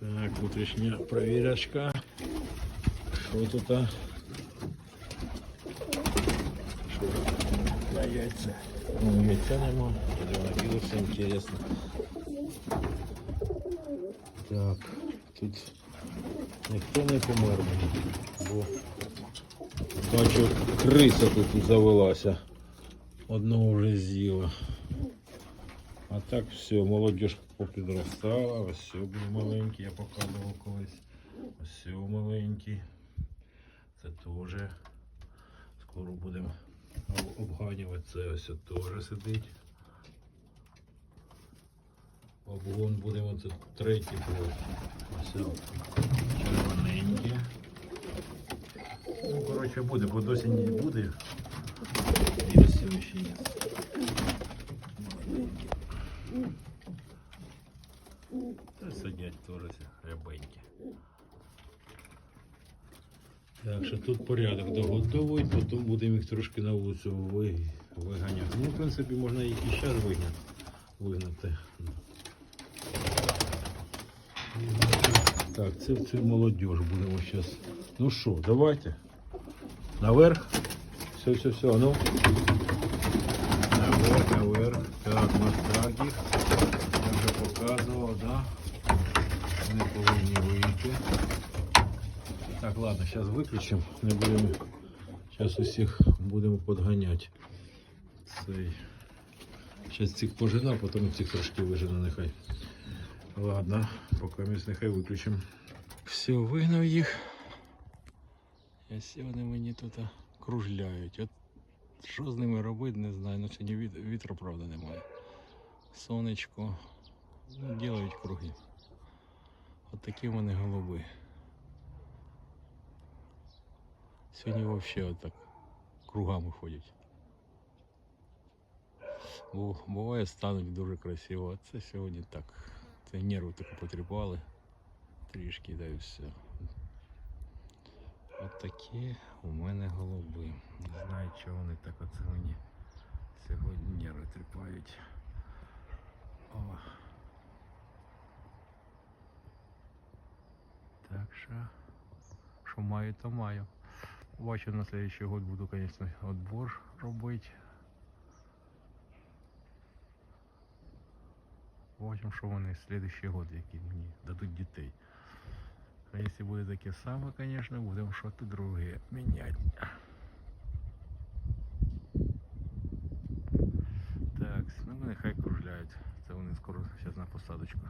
Так, внутрішня провірочка. Що тут? Що? На яйця. Ну, яйця нема. Коронавірус, інтересно. Так, тут ніхто не помер, бо бачу, криса тут завелася. Одного вже з'їла. А так все, молодежь попідростала, ось все був маленький, я показував колись. Ось все маленький. Це теж. Скоро будемо обганювати. Це ось теж сидить. Обгон будемо це третій блок. Ось червоненькі. Ну, коротше, буде, бо досі не буде. І ось ще є. Та сидять теж рябенькі. Так що тут порядок доготовують, потім будемо їх трошки на вулицю ви- виганяти. Ну, в принципі, можна їх і зараз вигнати. Так, це в цю молодіж будемо зараз. Ну що, давайте. Наверх. Все, все, все, ну. Наверх, наверх. Так, мастак їх. Я вже показував, да? Вони повинні. Так, ладно, зараз виключимо. Не будемо. Зараз усіх будемо подганяти. Цей. Зараз цих пожена, потім цих трошки вижену нехай. Ладно, поки ми нехай виключимо. Все, вигнав їх. І всі вони мені тут кружляють. От що з ними робити, не знаю. Ну віт- вітру, правда, немає. Сонечко. Ну, ділають круги. От такі в мене голуби. Сьогодні взагалі отак кругами ходять. Бо буває стануть дуже красиво, а це сьогодні так. Це нерви таки потріпали. Трішки да і все. От такі у мене голуби. Не знаю, чого вони так оце мені сьогодні нерви тріпають. О. Так що, що маю, то маю. Бачу, на следующий год буду, конечно, отбор робити. Бачимо, що вони следующий год, які мені дадуть дітей. А якщо буде таке саме, звісно, будемо щось друге міняти. Так, ну нехай кружляють. Це вони скоро зараз на посадочку.